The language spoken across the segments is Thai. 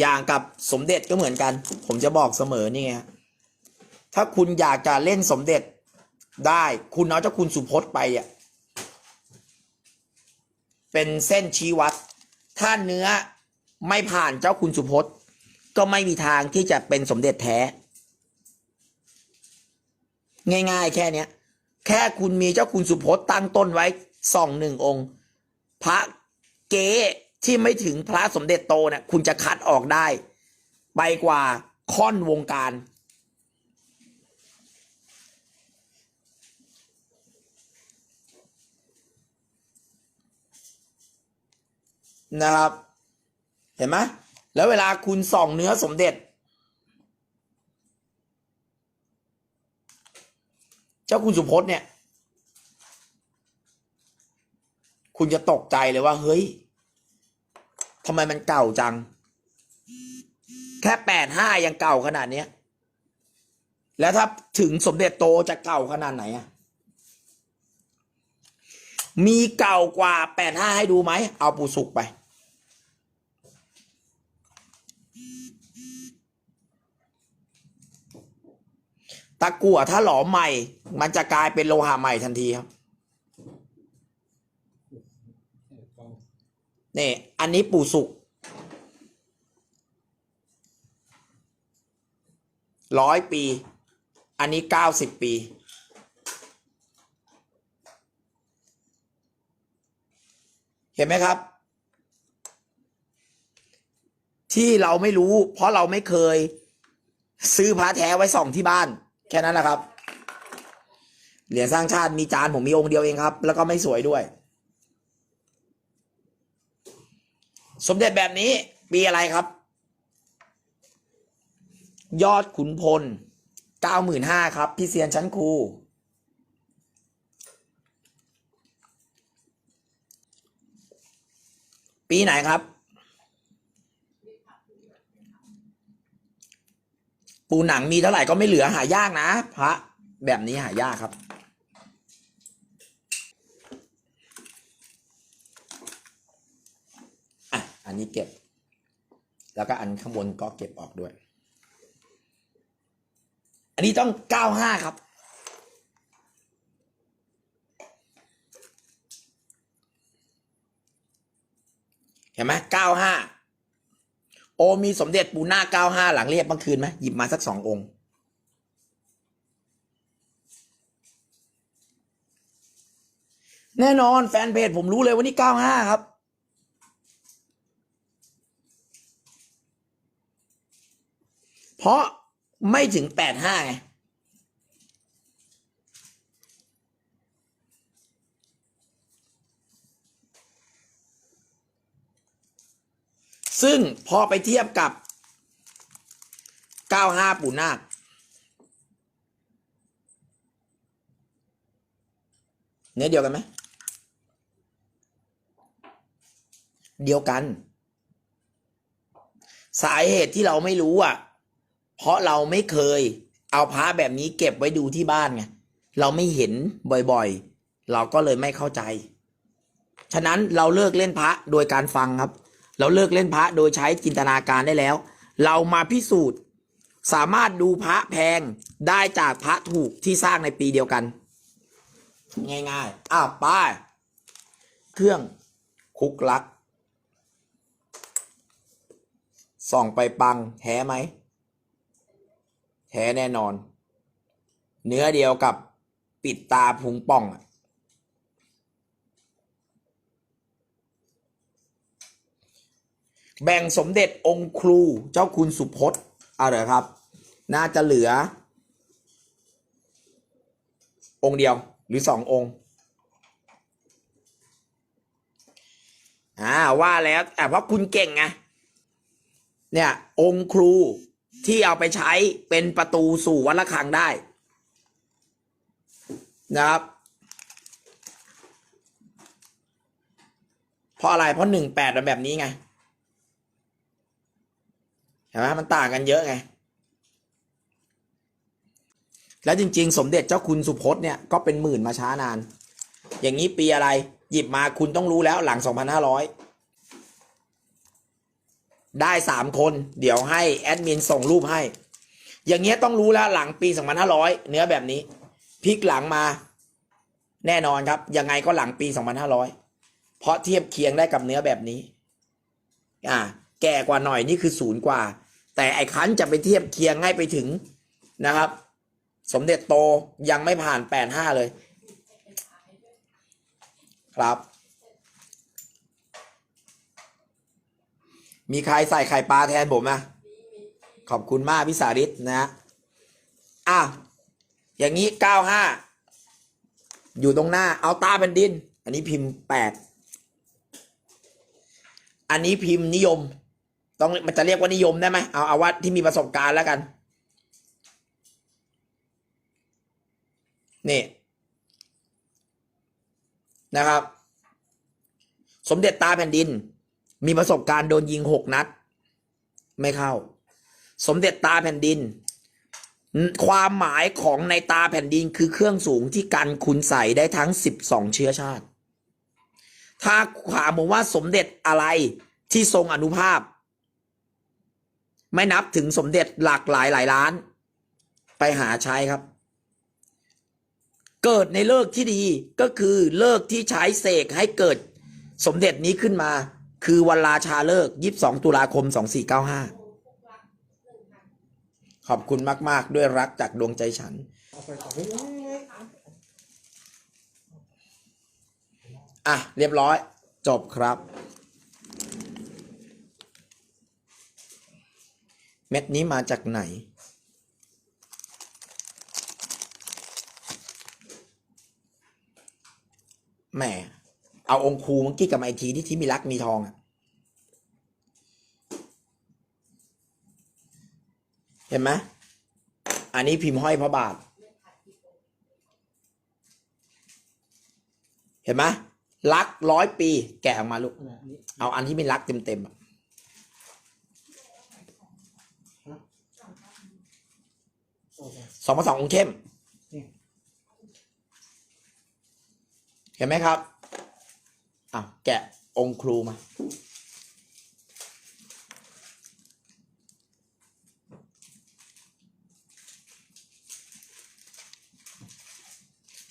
อย่างกับสมเด็จก็เหมือนกัน ผมจะบอกเสมอนี่ไงถ้าคุณอยากจะเล่นสมเด็จได้ คุณเอาเจ้าคุณสุพจน์ไปอะเป็นเส้นชี้วัด ถ้าเนื้อไม่ผ่านเจ้าคุณสุพจน์ ก็ไม่มีทางที่จะเป็นสมเด็จแท้ ง่าย ๆ แค่เนี้ย แค่คุณมีเจ้าคุณสุพจน์ตั้งต้นไว้สองหนึ่งองค์ พระเก๊ ที่ไม่ถึงพระสมเด็จโตเนี่ยคุณจะคัดออกได้ ไปกว่าค่อนวงการ นะครับ เห็นไหมแล้วเวลาคุณส่องเนื้อสมเด็จ เจ้าคุณสุพจน์เนี่ย คุณจะตกใจเลยว่า เฮ้ย ทำไมมันเก่าจัง แค่แปดห้ายังเก่าขนาดเนี้ย แล้วถ้าถึงสมเด็จโตจะเก่าขนาดไหนอะมีเก่ากว่าแปดห้าให้ดูไหม เอาปูสุกไป ตะกั่วถ้าหลอมใหม่ มันจะกลายเป็นโลหะใหม่ทันทีครับ นี่อันนี้ปู่สุกร้อยปี อันนี้เก้าสิบปี เห็นไหมครับ ที่เราไม่รู้ เพราะเราไม่เคย ซื้อพระแท้ไว้ส่องที่บ้าน แค่นั้นแหละครับ เหรียญสร้างชาติมีจานผมมีองค์เดียวเองครับ แล้วก็ไม่สวยด้วย สมเด็จแบบนี้ ปีอะไรครับ ยอดขุนพลเก้าหมื่นห้าครับ พี่เซียนชั้นครูปีไหนครับ ปูหนังมีเท่าไหร่ก็ไม่เหลือหายากนะ พระ แบบนี้หายากครับ อันนี้เก็บ แล้วก็อันข้างบนก็เก็บออกด้วย อันนี้ต้องเก้าห้าครับ เห็นไหมเก้าห้าโอมีสมเด็จปูหน้าเก้าห้าหลังเรียบเมื่อคืนไหมหยิบมาสักสององค์แน่นอนแฟนเพจผมรู้เลยว่านี่เก้าห้าครับ เพราะไม่ถึงแปดห้าไงซึ่งพอไปเทียบกับ 95 ปู่นาค เนื้อเดียวกันไหม เดียวกัน สาเหตุที่เราไม่รู้อะ เพราะเราไม่เคย เอาพระแบบนี้เก็บไว้ดูที่บ้านไงเราไม่เห็นบ่อยๆ เราก็เลยไม่เข้าใจ ฉะนั้นเราเลิกเล่นพระโดยการฟังครับ เราเลิกเล่นพระโดยใช้จินตนาการได้แล้ว เรามาพิสูจน์ สามารถดูพระแพงได้จากพระถูกที่สร้างในปีเดียวกัน ง่ายๆ อ้าวไป้ายเครื่องคุกลัก ส่องไปปังแท้ไหม แท้แน่นอน เนื้อเดียวกับปิดตาพุงป่องอะแบ่งสมเด็จองค์ครูเจ้าคุณสุพจน์เอาเหรอครับ น่าจะเหลือ องค์เดียวหรือสององค์อ่าว่าแล้วแต่เพราะคุณเก่งไงเนี่ย องค์ครู ที่เอาไปใช้เป็นประตูสู่วัดระฆังได้ นะครับ เพราะอะไรเพราะหนึ่งแปดมันแบบนี้ไงเห็นไหมมันต่างกันเยอะไง แล้วจริง ๆ สมเด็จเจ้าคุณสุพจน์เนี่ยก็เป็นหมื่นมาช้านาน อย่างนี้ปีอะไรหยิบมาคุณต้องรู้แล้วหลัง2,500 ได้สามคน เดี๋ยวให้แอดมินส่งรูปให้ อย่างเงี้ยต้องรู้แล้วหลังปีสองพันห้าร้อยเนื้อแบบนี้พลิกหลังมา แน่นอนครับ ยังไงก็หลังปีสองพันห้าร้อยเพราะเทียบเคียงได้กับเนื้อแบบนี้ อ่า แก่กว่าหน่อยนี่คือศูนย์กว่า แต่ไอ้คันจะไปเทียบเคียงให้ไปถึงนะครับ สมเด็จโตยังไม่ผ่านแปดห้าเลย ครับ มีใครใส่ไข่ปลาแทนผมนะขอบคุณมากพี่สาริตนะฮะอะอย่างนี้เก้าห้าอยู่ตรงหน้า เอาตาเป็นดิน อันนี้พิมพ์แปดอันนี้พิมพ์นิยม ต้องมันจะเรียกว่านิยมได้ไหมเอาเอาว่าที่มีประสบการณ์แล้วกันนี่นะครับ สมเด็จตาแผ่นดิน มีประสบการณ์โดนยิงหกนัด ไม่เข้า สมเด็จตาแผ่นดิน ความหมายของในตาแผ่นดินคือเครื่องสูงที่กันคุณใส่ได้ทั้งสิบสองเชื้อชาติ ถ้าถามผมว่าสมเด็จอะไรที่ทรงอนุภาพ ไม่นับถึงสมเด็จหลากหลายหลายล้าน ไปหาใช้ครับ เกิดในเลิกที่ดีก็คือเลิกที่ใช้เสกให้เกิดสมเด็จนี้ขึ้นมา คือวันราชาเลิก22ตุลาคม2495ขอบคุณมาก ๆ ด้วยรักจากดวงใจฉันเอาไปต่อเฮ้ยเฮ้ยเฮ้ยอะ เรียบร้อย จบครับ เม็ดนี้มาจากไหน แหม เอาองค์ครูเมื่อกี้กับไอทีที่ที่มีรักมีทองอะเห็นไหมอันนี้พิมพ์ห้อยพระบาท เห็นไหมรักร้อยปี แกะออกมาลูกอันไหนอันนี้เอาอันที่ไม่รักเต็มๆอะโอเคสองพันสององค์เข้มนี่เห็นไหมครับ อะแกะองค์ครูมา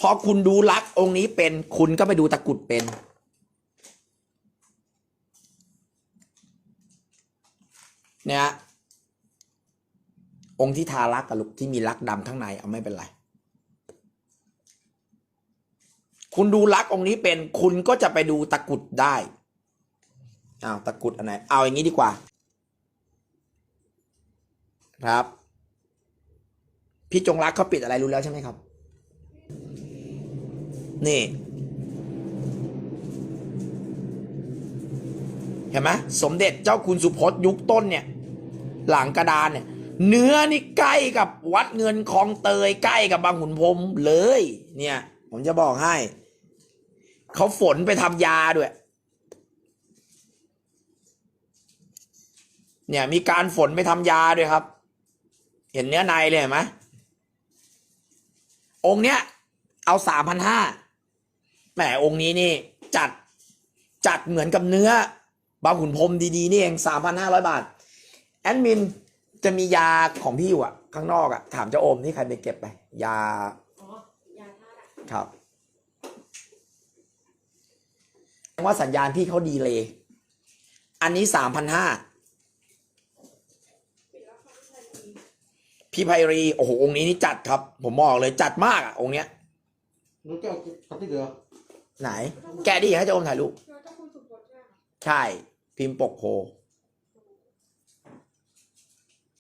พอคุณดูลักษ์องค์นี้เป็นคุณก็ไปดูตะกุดเป็นเนี่ยองค์ที่ทาลักษณ์กับลูกที่มีลักษ์ดำข้างในเอาไม่เป็นไร คุณดูลักองค์นี้เป็น คุณก็จะไปดูตะกุดได้อ้าวตะกุดอันไหน เอาอย่างนี้ดีกว่า ครับ พี่จงรักเขาปิดอะไรรู้แล้วใช่ไหมครับ นี่เห็นไหมสมเด็จเจ้าคุณสุพจน์ยุคต้นเนี่ย หลังกระดานเนี่ย เนื้อนี่ใกล้กับวัดเงินคลองเตยใกล้กับบางขุนพรมเลย เนี่ย ผมจะบอกให้ เขาฝนไปทำยาด้วย เนี่ยมีการฝนไปทำยาด้วยครับ เห็นเนื้อในเลยเห็นไหมองค์เนี้ย เอาสามพันห้าแหมองค์นี้นี่ จัดจัดเหมือนกับเนื้อบางขุนพรมดีๆ นี่เองสามพันห้าร้อยบาท แอดมินจะมียาของพี่อยู่อะข้างนอกอะถามเจ้าโอมที่ใครไปเก็บไป ยา ครับว่าสัญญาณพี่เขาดีเลย อันนี้สามพันห้าปิดแล้วเขาไม่ทันทีพี่ไพรี โอ้โห องค์นี้นี่จัดครับ ผมบอกเลยจัดมากอะองค์เนี้ยรู้แก้วกับที่เหลือไหน แกะดิให้เจ้าโอมถ่ายรูปเราต้องคุณสุพจน์ใช่ไหมใช่ พิมพ์ปกโพ